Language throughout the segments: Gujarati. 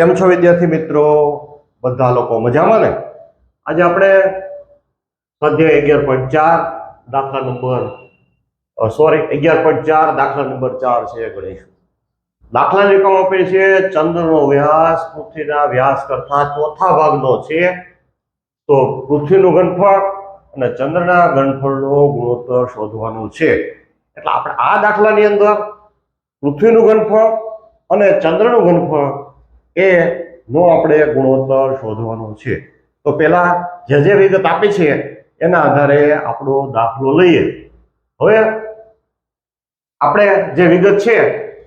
કેમ છો વિદ્યાર્થી મિત્રો? બધા લોકો મજામાં ને? આજે આપણે સ્વાધ્યાય અગિયાર પોઈન્ટ ચાર દાખલા નંબર સોરી અગિયાર પોઈન્ટ ચાર દાખલા નંબર ચાર છે ગણીશું. દાખલાની રકમ આપેલી છે, ચંદ્રનો વ્યાસ, પૃથ્વીના વ્યાસ કરતા ચોથા ભાગનો છે. તો પૃથ્વીનું ઘનફળ અને ચંદ્રના ઘનફળનો ગુણોત્તર શોધવાનું છે. એટલે આપણે આ દાખલાની અંદર પૃથ્વીનું ઘનફળ અને ચંદ્રનું ઘનફળ એ નો આપણે ગુણોત્તર શોધવાનો છે. તો પેલા જે જે વિગત આપી છે, એના આધારે આપણો દાખલો લઈએ. હવે આપણે જે વિગત છે,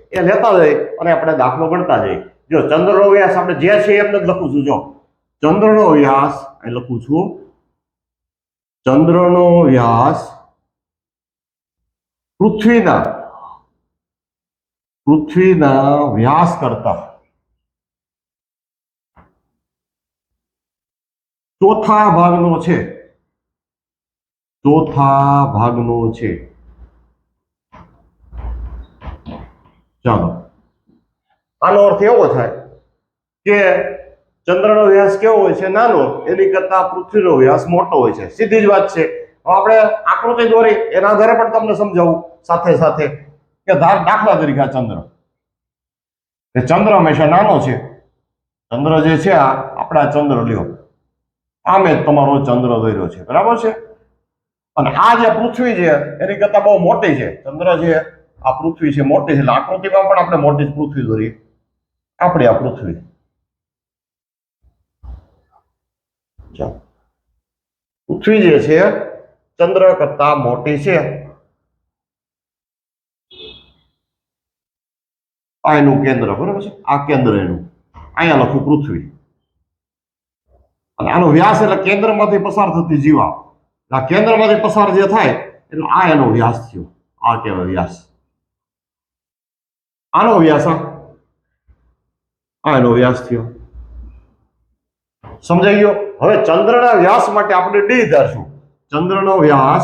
એ લેતા જઈ અને આપણે દાખલો ગણતા જઈએ. જો ચંદ્રનો વ્યાસ આપણે જે છે એમને જ લખું છું, જો. ચંદ્રનો વ્યાસ, એ લખું છું. ચંદ્રનો વ્યાસ પૃથ્વીના પૃથ્વીના વ્યાસ કરતા. ચોથા ભાગનો છે. ચોથા ભાગનો છે. ચાલો. આનો અર્થ એવો થાય કે ચંદ્રનો વ્યાસ કેવો હોય છે? નાનો. એની કરતા પૃથ્વીનો વ્યાસ મોટો હોય છે. સીધી જ વાત છે. આપણે આકૃતિ દોરી. એના આધારે પણ તમને સમજાવું સાથે સાથે કે દાખલા તરીકે આ ચંદ્ર. ચંદ્ર હંમેશા નાનો છે. ચંદ્ર જે છે આ આપણા ચંદ્ર લ્યો. આમે જ તમારો ચંદ્ર દોર્યો છે. બરાબર છે? અને આ જે પૃથ્વી છે, એની કરતા બહુ મોટી છે. ચંદ્ર છે આ પૃથ્વી છે, મોટી છે. એટલે આકૃતિમાં પણ આપણે મોટી જ પૃથ્વી દોરીએ આપણી આ પૃથ્વી. પૃથ્વી જે છે, ચંદ્ર કરતા મોટી છે. આ એનું કેન્દ્ર, બરાબર છે? આ કેન્દ્ર એનું. અહીંયા લખું પૃથ્વી. અને આનો વ્યાસ એટલે કેન્દ્રમાંથી પસાર થતી જીવા આ કેન્દ્રમાંથી પસાર જે થાય, એટલે આ એનો વ્યાસ થયો. આ કહેવાય વ્યાસ. આનો વ્યાસ આ એનો વ્યાસ થયો. સમજાઈ ગયો? હવે ચંદ્રના વ્યાસ માટે આપણે ડી ધારશું. ચંદ્રનો વ્યાસ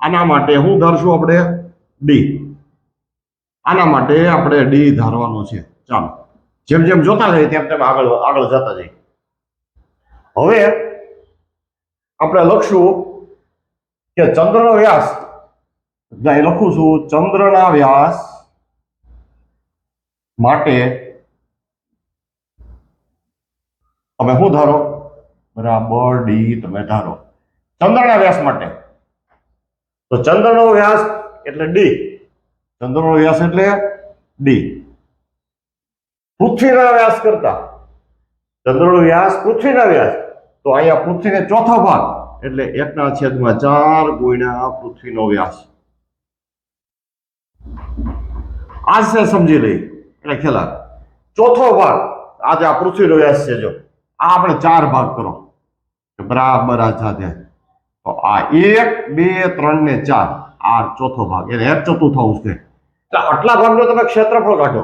આના માટે હું ધારશું આપણે ડી. આના માટે આપણે ડી ધારવાનો છે. ચાલો. જેમ જેમ જોતા જઈએ તેમ તેમ આગળ આગળ જતા જઈએ હવે આપણે લખશું કે ચંદ્રનો વ્યાસ અહીં લખું છું, ચંદ્રના વ્યાસ માટે તમે શું ધારો? બરાબર ડી તમે ધારો. ચંદ્રના વ્યાસ માટે. તો ચંદ્રનો વ્યાસ એટલે ડી ચંદ્રનો વ્યાસ એટલે ડી પૃથ્વીના વ્યાસ કરતા. ચંદ્રનો વ્યાસ પૃથ્વીના વ્યાસ. તો અહીંયા પૃથ્વીને ચોથો ભાગ, એટલે એકના છેદમાં ચાર ગુણ્યા પૃથ્વીનો વ્યાસ. આ છે સમજી લઈ એટલે ખેલા ચોથો ભાગ, આજે આ પૃથ્વીનો વ્યાસ છે જો. આ આપણે ચાર ભાગ કરો. બરાબર આ સાથે. તો આ એક, બે, ત્રણ ને ચાર. આ ચોથો ભાગ. એટલે એક ચતુર્થાંશ છે. આટલા ભાગનો તમે ક્ષેત્રફળ કાઢો.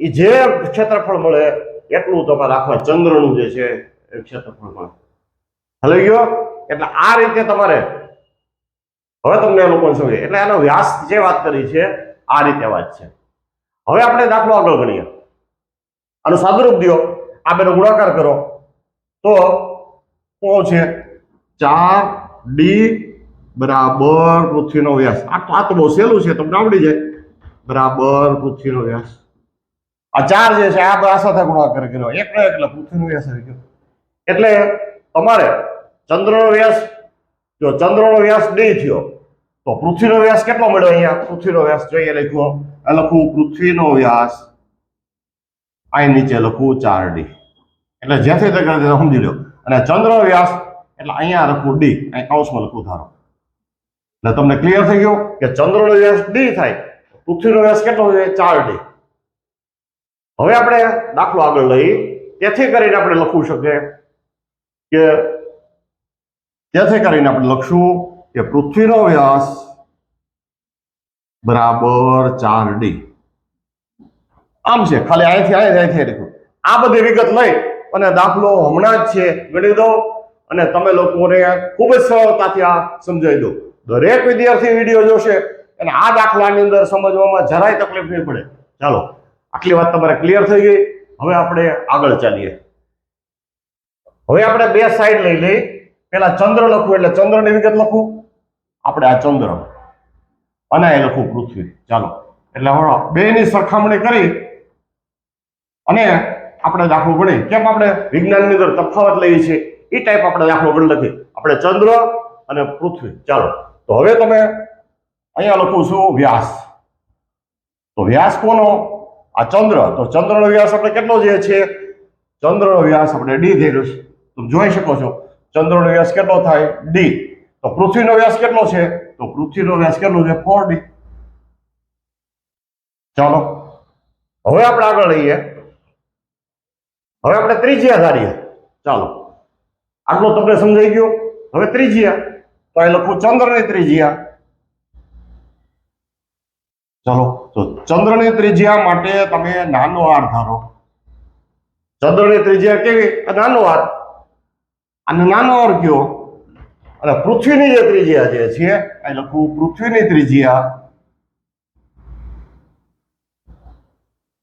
એ જે ક્ષેત્રફળ મળે એટલું તમારે આખા ચંદ્રનું જે છે એ ક્ષેત્રફળ મળે. હલી ગયો એટલે આ રીતે તમારે હવે તમને એનું લોકોને સમજે એટલે એનો વ્યાસ જે વાત કરી છે, આ રીતે વાત છે. હવે આપણે દાખલો આગળ ગણીએ. આનું સાદુરૂપ દો આ બેનો ગુણાકાર કરો. તો શું છે? ચાર ડી બરાબર પૃથ્વીનો વ્યાસ. આ તો આ તો બહુ સહેલું છે, તમને આવડી જાય. બરાબર પૃથ્વીનો વ્યાસ. આ ચાર જે છે, આ બધા સાથે ગુણાકાર કર્યો. એકનો એકલો પૃથ્વીનો વ્યાસ ગયો એટલે તમારે ચંદ્રનો વ્યાસ, જો ચંદ્રનો વ્યાસ ડી થયો, તો પૃથ્વીનો વ્યાસ કેટલો મળ્યો અહીંયા? પૃથ્વીનો વ્યાસ જોઈએ લખ્યો, આ લખું, પૃથ્વીનો વ્યાસ. અહીં નીચે લખું, ચાર ડી. એટલે જેથી તે કરે સમજી લો અને ચંદ્રનો વ્યાસ, એટલે અહીંયા લખું ડી, અહીં કૌશમાં લખું ધારો. એટલે તમને ક્લિયર થઈ ગયું કે ચંદ્રનો વ્યાસ ડી થાય, પૃથ્વીનો વ્યાસ કેટલો છે ચાર ડી. હવે આપણે દાખલો આગળ લઈ. તેથી કરીને આપણે લખવું શકીએ કે તેથી કરીને આપણે લખશું કે પૃથ્વીનો વ્યાસ બરાબર ચાર ડી. આમ છે, ખાલી અહીંથી અહીંથી અહીંથી લખ્યું આ બધી વિગત લઈ અને દાખલો હમણાં જ છે, ગણી દો અને તમે લોકોને ખૂબ જ સરળતાથી આ સમજાવી દો. દરેક વિદ્યાર્થી વીડિયો જોશે અને આ દાખલાની અંદર સમજવામાં જરાય તકલીફ નહીં પડે. ચાલો. આટલી વાત તમારે ક્લિયર થઈ ગઈ. હવે આપણે આગળ ચાલીએ. હવે આપણે બે સાઈડ લઈ લઈ પેલા ચંદ્ર લખવું એટલે ચંદ્રની વિગત લખું આપણે આ ચંદ્ર અને એ લખવું પૃથ્વી. ચાલો. એટલે હવે બેની સરખામણી કરી અને આપણે દાખલો ગણી કેમ આપણે? વિજ્ઞાનની અંદર તફાવત લઈએ છીએ. એ ટાઈપ આપણે દાખલો ગણ લખીએ. આપણે ચંદ્ર અને પૃથ્વી. ચાલો. તો હવે તમે અહીંયા લખું છું વ્યાસ. તો વ્યાસ કોનો? આ ચંદ્ર, તો ચંદ્રનો વ્યાસ આપણે કેટલો જે છે? ચંદ્રનો વ્યાસ આપણે ડી રહ્યો છે. તમે જોઈ શકો છો, ચંદ્રનો વ્યાસ કેટલો થાય? ડી તો પૃથ્વીનો વ્યાસ કેટલો છે? તો પૃથ્વીનો વ્યાસ કેટલો છે? ફોર ડી ચાલો, હવે આપણે આગળ લઈએ. હવે આપણે ત્રિજ્યા ધારીએ. ચાલો, આટલું તમને સમજાઈ ગયું? હવે ત્રિજ્યા, તો અહીં લખું ચંદ્રની ત્રિજ્યા. ચાલો, તો ચંદ્રની ત્રિજ્યા માટે તમે નાનો આર ધારો. ચંદ્રની ત્રિજ્યા કેવી? નાનો આર. અને નાનો આર કયો? અને પૃથ્વીની જે ત્રિજ્યા જે છે એ લખું પૃથ્વીની ત્રિજ્યા.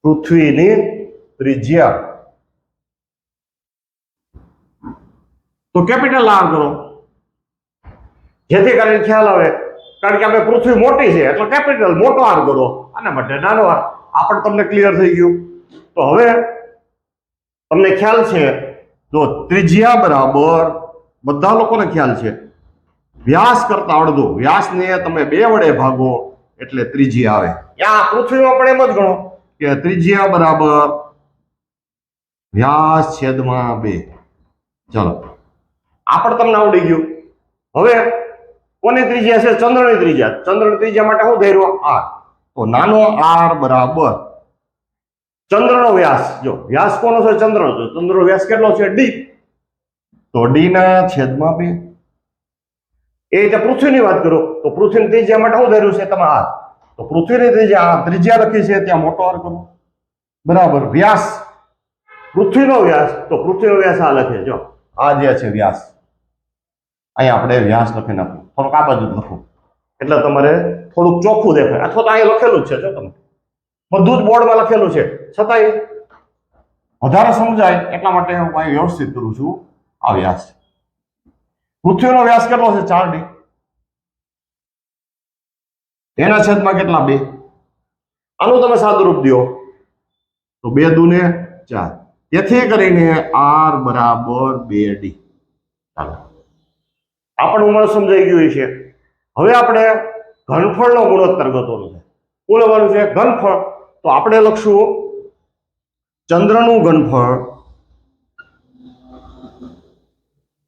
પૃથ્વીની ત્રિજ્યા. તો કેપિટલ આર કરો. જેથી કરીને ખ્યાલ આવે. કારણ કે આપણે પૃથ્વી મોટી છે, એટલે કેપિટલ મોટો આર કરો. આના માટે નાનો આર આ પણ તમને ક્લિયર થઈ ગયું. તો હવે તમને ખ્યાલ છે, જો ત્રિજ્યા બરાબર, બધા લોકોને ખ્યાલ છે. વ્યાસ કરતા અડધો. વ્યાસને તમે બે વડે ભાગો, એટલે ત્રીજી આવે. ત્યાં પૃથ્વીમાં પણ એમ જ ગણો કે ત્રિજ્યા બરાબર વ્યાસ છેદમાં બે. ચલો. આ પણ તમને આવડી ગયું. હવે કોની ત્રિજ્યા છે? ચંદ્રની ત્રિજ્યા ચંદ્રની ત્રિજ્યા માટે શું ધર્યો? આર. તો નાનો આર બરાબર. ચંદ્રનો વ્યાસ. જો, વ્યાસ કોનો છે? ચંદ્રનો. તો ચંદ્રનો વ્યાસ કેટલો છે? ડી. તો ડી ના છેદમાં બે. એ રીતે પૃથ્વીની વાત કરો. તો પૃથ્વીની ત્રિજ્યા માટે શું ધર્યું છે? તમે આર. તો પૃથ્વીની ત્રિજ્યા આ ત્રિજ્યા લખી છે. ત્યાં મોટો આર કરો. બરાબર. વ્યાસ. પૃથ્વીનો વ્યાસ. તો પૃથ્વીનો વ્યાસ આ લખે. જો, આ જે છે વ્યાસ. અહીંયા આપણે વ્યાસ લખી નાખવું થોડુંક આ બાજુ લખવું એટલે તમારે થોડુંક ચોખ્ખું દેખાય. અથવા તો અહીંયા લખેલું જ છે, જો તમે. બધું જ બોર્ડમાં લખેલું છે. છતાંય વધારે સમજાય એટલા માટે હું અહીં વ્યવસ્થિત કરું છું. આ વ્યાસ પૃથ્વીનો વ્યાસ કેટલો છે? ચાર ડી. એના છેદમાં કેટલા? બે. આનું તમે સાદુરૂપ દો. તો બે દુને ચાર. તેથી કરીને આર બરાબર બે ડી. ચાલો. આ ઉંમર સમજાઈ ગયું છે. હવે આપણે ઘનફળનો ગુણોત્તર ગતોનો છે. શું લેવાનું છે? ઘનફળ. તો આપણે લખશું ચંદ્રનું ઘનફળ.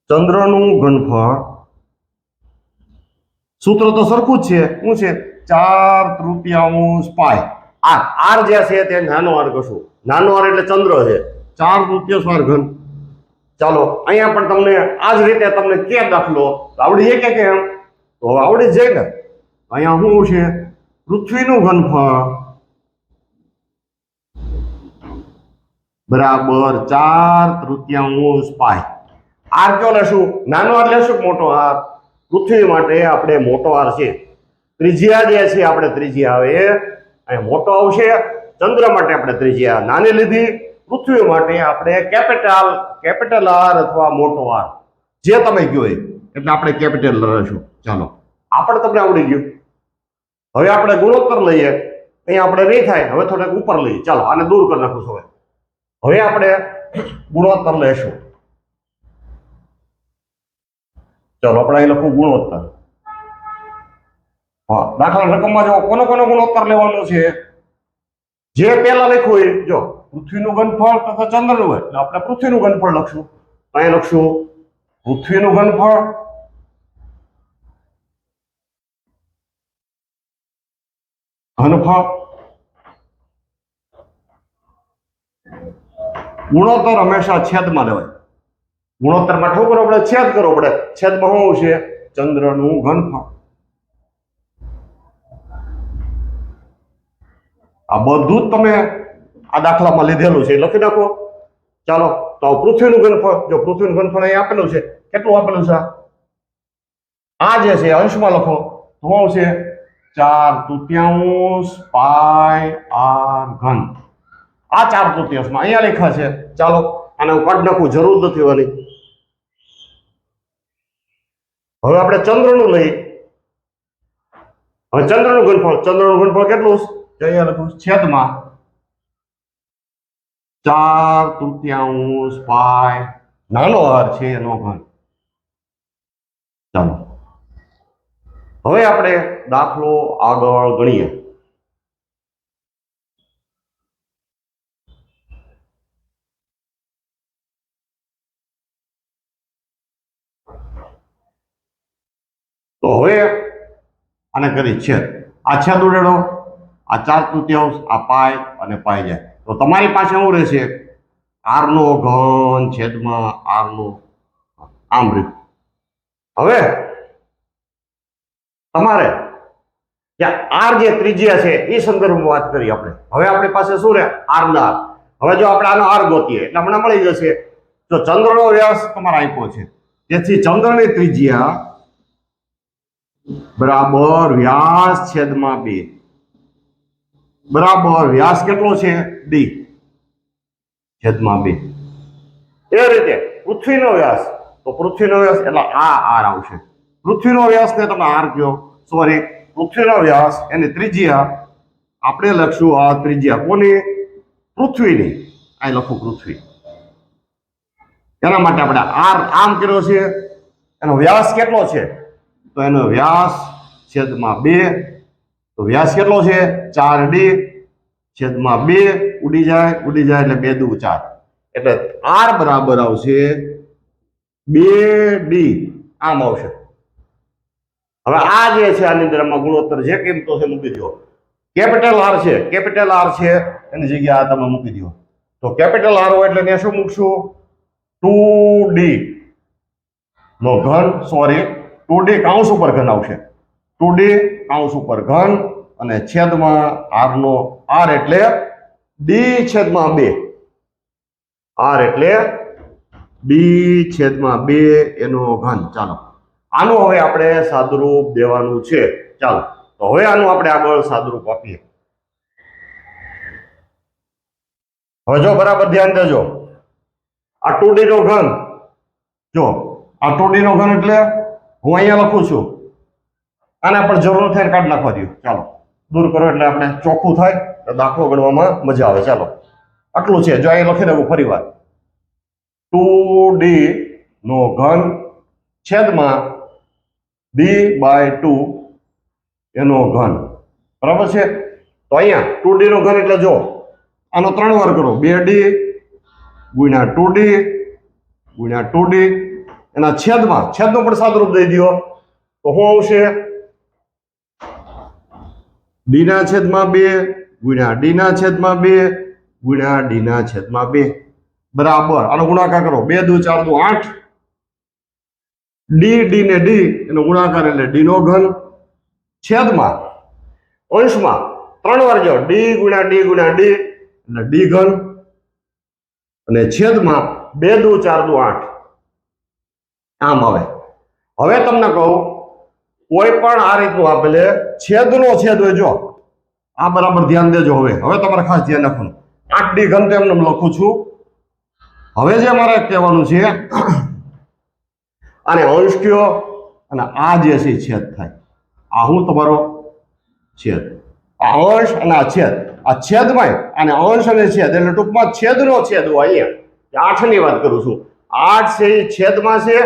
ચંદ્રનું ઘનફળ. સૂત્ર તો સરખું જ છે. શું છે? ચાર તૃતીયાંશ પાય આર આર જે છે તે નાનો આર કશું નાનો આર એટલે ચંદ્ર છે. ચાર તૃતીયાંશ વાર ઘન. ચાલો, અહીંયા પણ તમને આ જ રીતે તમને કે દાખલો આવડી છે કે કેમ? તો આવડી છે ને અહીંયા શું છે? પૃથ્વીનું ઘનફળ. બરાબર, ચાર તૃતીયાંશ પાય આર કયો લેશું? નાનો આર લેશું મોટો આર પૃથ્વી માટે આપણે મોટો આર છે. ત્રિજ્યા જે છે, આપણે ત્રિજ્યા આવે એ મોટો આવશે. ચંદ્ર માટે આપણે ત્રિજ્યા નાની લીધી. પૃથ્વી માટે આપણે કેપિટલ કેપિટલ આર અથવા મોટો આર જે તમે કહો એ એટલે આપણે કેપિટલ રહીશું. ચાલો. આપણે તમને આવડી ગયું. હવે આપણે ગુણોત્તર લઈએ. અહીંયા આપણે નહીં થાય. હવે થોડાક ઉપર લઈએ. ચાલો, આને દૂર કરી નાખું હવે. હવે આપણે ગુણોત્તર લેશું. ચાલો, આપણે અહીં લખું ગુણોત્તર. હા, દાખલા રકમમાં જો કોનો કોનો ગુણોત્તર લેવાનો છે? જે પહેલા લખ્યું હોય, જો. પૃથ્વીનું ઘનફળ તથા ચંદ્રનું હોય, એટલે આપણે પૃથ્વીનું ઘનફળ લખશું. અહીંયા લખશું, પૃથ્વીનું ઘનફળ ઘનફળ ગુણોત્તર હંમેશા છેદમાં લેવાય. ગુણોત્તરમાં શું કરવો પડે, છેદ કરવો પડે. છેદમાં શું છે? ચંદ્રનું ઘનફળ. આ બધું જ તમે આ દાખલામાં લીધેલું છે. લખી નાખો. ચાલો, તો પૃથ્વીનું ઘનફળ, જો પૃથ્વીનું ઘનફળ અહીં આપેલું છે, કેટલું આપેલું છે? આ? જે છે, અંશમાં લખો. શું આવશે? ચાર તૃતીયાંશ પાય આર ઘન. આ ચાર તૃતીયાંશમાં અહીંયા લખ્યા છે. ચાલો, આને હું કાઢ નાખું, જરૂર નથી હોવાની. હવે આપણે ચંદ્રનું લઈ હવે ચંદ્રનું ઘનફળ ચંદ્રનું ઘનફળ કેટલું? છે? અહીંયા લખું, છેદમાં. ચાર તૃતીયાંશ પાય. નાનો હાર છે એનો ઘન. ચાલો. હવે આપણે દાખલો આગળ ગણીએ. તો હવે આને કરી છેદ. આ છેદ ઉડેડો. આ ચાર તૃતીયાંશ, આ પાય અને પાય જાય. તો તમારી પાસે શું રહેશે? આરનો ઘન છેદમાં આરનો આમ રહ્યું. હવે તમારે ત્યાં આર જે ત્રિજ્યા છે, એ સંદર્ભમાં વાત કરી આપણે. હવે આપણી પાસે શું રહે? આર ના હવે જો આપણે આનો આર ગોતીએ, એટલે હમણાં મળી જશે. તો ચંદ્રનો વ્યાસ તમારે આપ્યો છે. તેથી ચંદ્રની ત્રિજ્યા બરાબર વ્યાસ છેદમાં બે. બરાબર વ્યાસ કેટલો છે? ડી. છેદમાં બી. એ રીતે પૃથ્વીનો વ્યાસ, તો પૃથ્વીનો વ્યાસ એટલે આ આર આવશે. પૃથ્વીનો વ્યાસ ને તમે આર કયો સોરી, પૃથ્વીનો વ્યાસ એની ત્રિજ્યા, આપણે લખશું આ ત્રિજ્યા કોની? પૃથ્વીની. અહીં લખું પૃથ્વી. એના માટે આપણે આર આમ કર્યો છે. એનો વ્યાસ કેટલો છે? તો એનો વ્યાસ છેદમાં બે. તો વ્યાસ કેટલો છે? ચાર ડી. છેદમાં બે ઉડી જાય ઉડી જાય એટલે બે દુ ચાર. એટલે આર બરાબર આવશે બે ડી. આમ આવશે. હવે આ જે છે આની અંદર ગુણોત્તર જે કિંમતો છે મૂકી દો કેપિટલ આર છે, કેપિટલ આર છે, એની જગ્યાએ આ તમે મૂકી દો તો કેપિટલ આર હોય એટલે ત્યાં શું મૂકશું? Two D. નો ઘન સોરી ટુ ડી કાઉન્સ ઉપર ઘન આવશે. ટુ ડી કાઉન્સ ઉપર ઘન અને છેદમાં આર નો આર એટલે ડી છેદમાં બે. આર એટલે ડી છેદમાં બે એનો ઘન. ચાલો. આનું હવે આપણે સાદુરૂપ દેવાનું છે. ચાલો. તો હવે આનું આપણે આગળ સાદુરૂપ આપીએ. હવે જો બરાબર ધ્યાન દેજો. આ ટુડી નો ઘન. જો, આ ટુડી નો ઘન એટલે હું અહીંયા લખું છું. આને પણ જરૂર થાય કાઢ નાખવા દઉં ચાલો. દૂર કરો એટલે આપણે ચોખ્ખું થાય તો દાખલો ગણવામાં મજા આવે. ચાલો. આટલું છે. જો અહીં લખી દેવું ફરી વાર. ટુ ડી નો ઘન છેદમાં ડી બાય ટુ એનો ઘન. બરાબર છે? તો અહીંયા ટુ ડી નો ઘન એટલે જો, આનો ત્રણ વાર કરો. બે ડી ગુણ્યા ટુ ડી ગુણ્યા ટુ ડી એના છેદમાં, છેદનું પણ સાદરૂપ દઈ દો તો શું આવશે? ડી ના છેદમાં બે ગુણ્યા ડીના છેદમાં બે ગુણ્યા ડીના છેદમાં બે. બરાબર. આનો ગુણાકાર કરો. બે, દુ, ચાર, દુ, આઠ. ડી ડી ને ડી, એનો ગુણાકાર એટલે ડી નો ઘન છેદમાં. અંશમાં ત્રણ વાર જો, ડી ગુણ્યા ડી ગુણ્યા ડી એટલે ડી ઘન. અને છેદમાં બે, દુ, ચાર, દુ, આઠ. આમ આવે. હવે તમને કહું કોઈ પણ આ રીતનું આપેલે છેદનો છેદ હોય જો, આ બરાબર ધ્યાન દેજો હવે. હવે તમારે ખાસ ધ્યાન રાખવાનું. આઠ ડી ઘન તો એમને લખું છું. હવે જે મારે કહેવાનું છે, આને અંશ કયો અને આ જે છે છેદ થાય. આ હું તમારો છેદ. આ અંશ અને આ છેદ. આ છેદમાં અને અંશ અને છેદ એટલે ટૂંકમાં છેદનો છેદ હોય અહીંયા. આઠની વાત કરું છું. આઠ છે એ છેદમાં છે.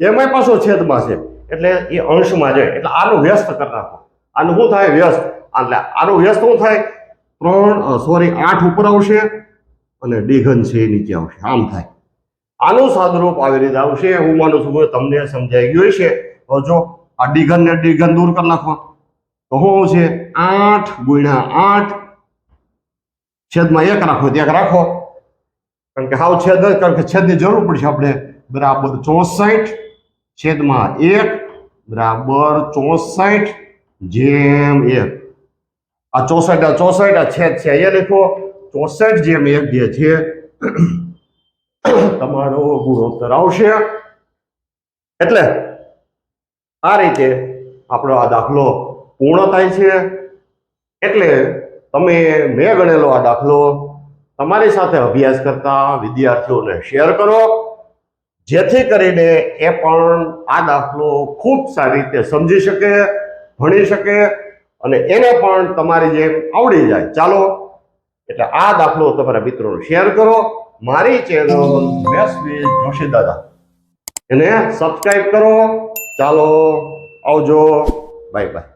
એમાંય પાછો છેદમાં છે. એટલે એ અંશમાં જાય. એટલે આનું વ્યસ્ત કરી નાખો. આનું શું થાય? વ્યસ્ત. એટલે આનું વ્યસ્ત શું થાય? ત્રણ સોરી આઠ ઉપર આવશે અને ડીઘન છે એ નીચે આવશે. આમ થાય. આનું સાદરૂપ આવી રીતે આવશે. હું માનું છું તમને સમજાઈ ગયું હશે. તો જો આ ડીઘન ને ડીઘન દૂર કરી નાખો. તો શું છે આઠ ગુણ્યા આઠ છેદમાં એક રાખો. એક રાખો. કારણ કે હાવ છેદ કારણ કે છેદની જરૂર પડશે આપણે. બરાબર ચોસઠ છેદમાં એક બરાબર ચોસઠ જેમ એક. આ ચોસઠ આ ચોસઠ, આ છેદ છે. અહીંયા લખો, ચોસઠ જેમ એક જે છે, તમારો ગુણોત્તર આવશે. એટલે આ રીતે આપણો આ દાખલો પૂર્ણ થાય છે. એટલે તમે મેં ગણેલો આ દાખલો તમારી સાથે અભ્યાસ કરતા વિદ્યાર્થીઓને શેર કરો. જેથી કરીને એ પણ આ દાખલો ખૂબ સારી રીતે સમજી શકે, ભણી શકે અને એને પણ તમારી જેમ આવડી જાય. ચાલો, એટલે આ દાખલો તમારા મિત્રોને શેર કરો. મારી ચેનલ મેસ જોશી દાદા. એને સબસ્ક્રાઈબ કરો. ચાલો, આવજો. Bye bye